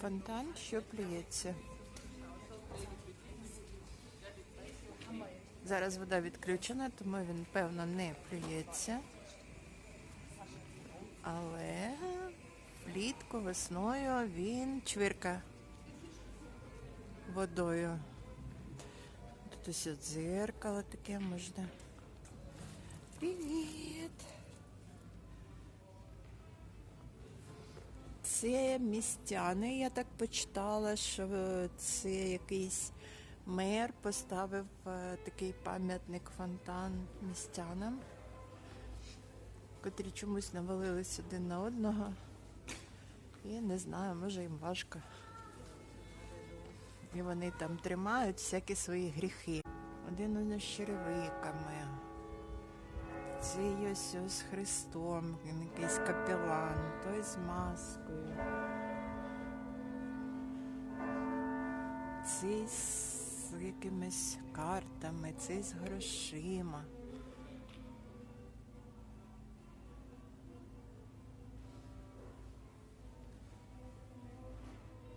фонтан, що плюється. Зараз вода відключена, тому він, певно, не плюється. Але влітку, весною він чвирка водою. Тут ось дзеркало таке можна. Привіт! Це містяни, я так почитала, що це якийсь мер поставив е, такий пам'ятник фонтан містянам, котрі чомусь навалились один на одного. І не знаю, може їм важко. І вони там тримають всякі свої гріхи. Один із з черевиками. Це ось з Христом, якийсь капелан, той з маскою. Цей з якимись картами, цей з грошима.